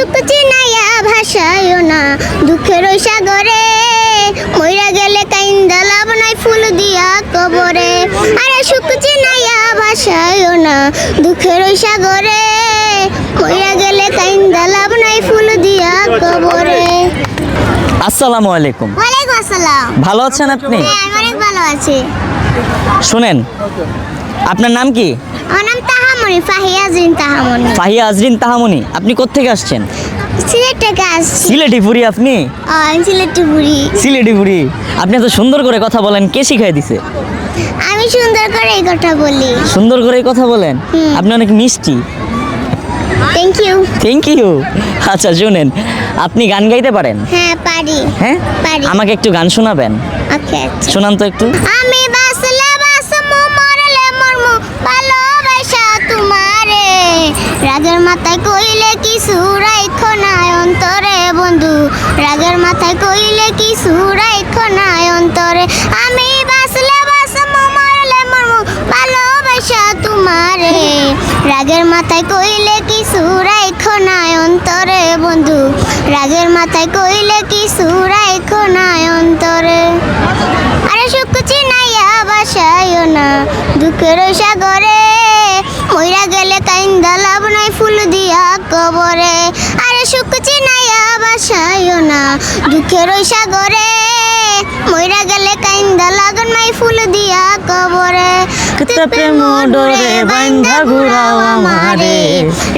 সুখ চিনাইয়া না। দুঃখের ওই সাগরে মইরা গেলে কাইন্দা লাভ নাই ফুল দিয়া কবরে। আরে সুখ চিনাইয়া না। দুঃখের ওই সাগরে মইরা গেলে কাইন্দা লাভ নাই ফুল দিয়া কবরে। আসসালামু আলাইকুম। ওয়ালাইকুম আসসালাম। ভালো আছেন আপনি? হ্যাঁ আমি অনেক ভালো আছি। শুনেন আপনার নাম কি? আমার তাহামণি ফাহিয়া জিন তাহামণি ফাহিয়া আজরিন তাহামনি আপনি কোত্থেকে আসছেন? সিলেট থেকে আসছি। সিলেটি পুরি আপনি? আমি সিলেটি বুড়ি সিলেটি পুরি আপনি এত সুন্দর করে কথা বলেন কে শিখাই দিছে? আমি সুন্দর করে এই কথা বলি। সুন্দর করে কথা বলেন? আপনি অনেক মিষ্টি। থ্যাংক ইউ থ্যাংক ইউ আচ্ছা শুনেন আপনি গান গাইতে পারেন? হ্যাঁ পারি। হ্যাঁ? পারি। আমাকে একটু গান শোনাবেন। ওকে আচ্ছা। শোনান তো একটু। আমি বাসলে বাসমু মরলে মরমু ভালোবাসা তোমারে রাগের মাথায় কইলে কি সুরাইখো নাই অন্তরে, বন্ধু। রাগের মাথায় কইলে কি সুরাইখো নাই অন্তরে। আমি বাসলে বাসমু মরলে মরমু, ভালোবাসা তোমারে। রাগের মাথায় কইলে কি সুরাইখো নাই অন্তরে, বন্ধু। রাগের মাথায় কইলে কি সুরাইখো নাই অন্তরে। আরে সুখ চিনাইয়া বাসাইও না, দুঃখের সাগরে মইরা কবরে। আরে সুখ চিনাইয়া বাসাইও না দুঃখের ওই সাগরে। মইরা গেলে কাইন্দা লাগন নাই ফুল দিয়া কবরে। কত প্রেম ডোরে বাইন্ধা ঘুরাও আমারে।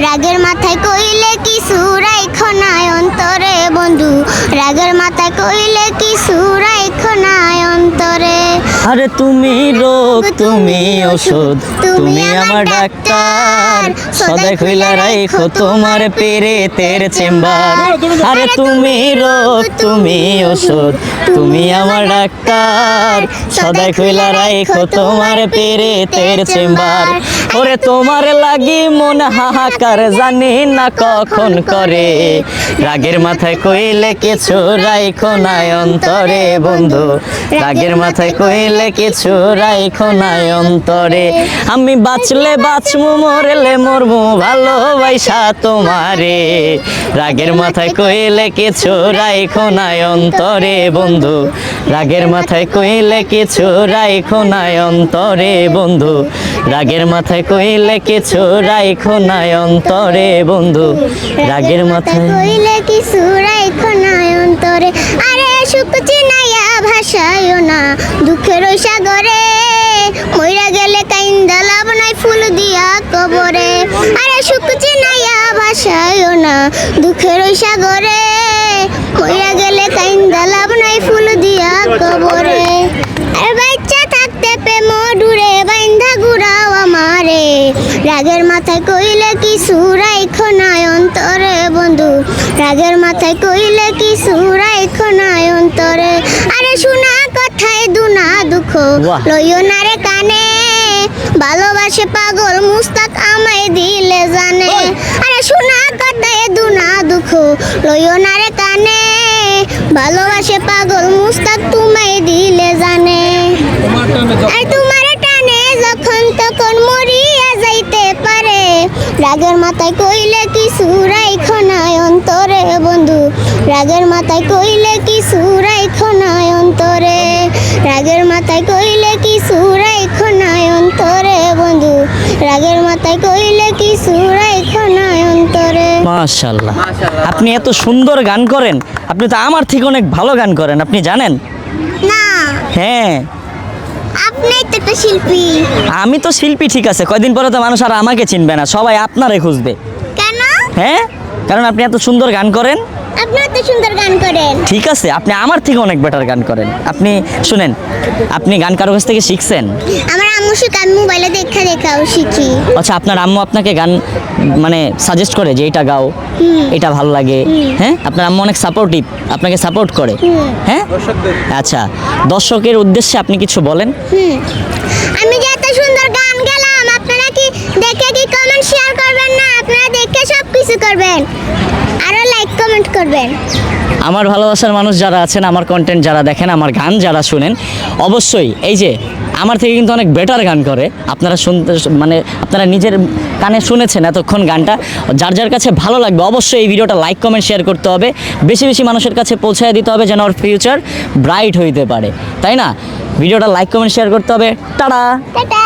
রাগের মাথায় কইলে কি সুরাই খনায় অন্তরে বন্ধু। রাগের মাথায় কইলে কি আরে তুমি রোগ, তুমি ওষুধ, তুমি আমার ডাক্তার। সদাই খুইলা রাইখো তোমার পেরে তের চেম্বার। আরে তুমি রোগ, তুমি ওষুধ, তুমি আমার ডাক্তার। সদাই খুইলা রাইখো তোমার পেরে তের চেম্বার। ওরে তোমার লাগি মন হাহাকার, জানি না কখন করে। রাগের মাথায় কইলে কিছু রাইখো নাই অন্তরে, বন্ধু। রাগের মাথায় কইলে কিছু রাইখো নাই অন্তরে। আমি বাঁচলে বাঁচমু মরলে মরমু ভালোবাসা তোমারে। রাগের মাথায় কইলে কিছু রাইখো নাই অন্তরে, বন্ধু। রাগের মাথায় কইলে কিছু রাইখো নাই অন্তরে, বন্ধু। রাগের মাথায় কইলে কিছু রাইখো নাই অন্তরে, বন্ধু। রাগের মাথায় কইলে কি সুরাই খনায় অন্তরে। আরে সুখ ভাসাইও না দুঃখের ওই সাগরে। মইরা গেলে কাইন্দা লাভ নাই ফুল দিয়া কবরে। আরে সুখ চিনাইয়া ভাসাইও না দুঃখের ওই সাগরে। মইরা গেলে কাইন্দা লাভ নাই ফুল দিয়া কবরে। আরে বাচ্চা থাকতে প্রেম ডুরে বাইন্ধা ঘুরাও আমারে। রাগের মাথায় কইলে কি সুরাই খনায় অন্তরে, বন্ধু। রাগের মাথায় কইলে কি সুরাই খনায় অন্তরে। আরে শোনা কথায় দুনা দুঃখ। লইও না রে কানে ভালোবাসে পাগল মুস্তাক আমায় দিলে জানে। আরে শোনা কথায় দুনা দুঃখ। লইও না রে রাগের মাথায় কইলে কি সুরাই খনায় অন্তরে বন্ধু? রাগের মাথায় কইলে কি সুরাই খনায় অন্তরে? রাগের মাথায় কইলে কি সুরাই খনায় অন্তরে বন্ধু? রাগের মাথায় কইলে কি সুরাই খনায় অন্তরে? মাশাল্লাহ আপনি এত সুন্দর গান করেন আপনি তো আমার থেকে অনেক ভালো গান করেন আপনি জানেন? না। হ্যাঁ। আপনি তো একটা শিল্পী। আমি তো শিল্পী ঠিক আছে। কয়দিন পরে তো মানুষ আর আমাকে চিনবে না সবাই আপনারে খুঁজবে। কেন? হ্যাঁ? কারণ আপনি এত সুন্দর গান করেন। আপনি এত সুন্দর গান করেন। ঠিক আছে আপনি আমার থেকে অনেক বেটার গান করেন। আপনি শুনেন আপনি গান কারও কাছ থেকে শিখছেন? আমার আম্মু আমি মোবাইলে দেখা দেখাও শিখি। আচ্ছা আপনার আম্মু আপনাকে গান মানে সাজেস্ট করে যে এটা গাও এটা ভালো লাগে হ্যাঁ? আপনার আম্মু অনেক সাপোর্টিভ আপনাকে সাপোর্ট করে হ্যাঁ? আচ্ছা দর্শকের উদ্দেশ্যে আপনি কিছু বলেন। আমি যে এত সুন্দর গান গেলাম আপনারা কি দেখে কি কমেন্ট শেয়ার করবেন না? আপনারা দেখে সব কিছু করবেন আরও লাইক কমেন্ট কমেন্ট করবেন? আমার ভালোবাসার মানুষ যারা আছেন আমার কন্টেন্ট যারা দেখেন আমার গান যারা শুনেন অবশ্যই এই যে আমার থেকে কিন্তু অনেক বেটার গান করে। আপনারা শুনতে মানে আপনারা নিজের কানে শুনেছেন এতক্ষণ গানটা। যার যার কাছে ভালো লাগবে অবশ্যই এই ভিডিওটা লাইক কমেন্ট শেয়ার করতে হবে। বেশি বেশি মানুষের কাছে পৌঁছায় দিতে হবে যেন ওর ফিউচার ব্রাইট হইতে পারে। তাই না? ভিডিওটা লাইক কমেন্ট শেয়ার করতে হবে। টাটা! টাটা!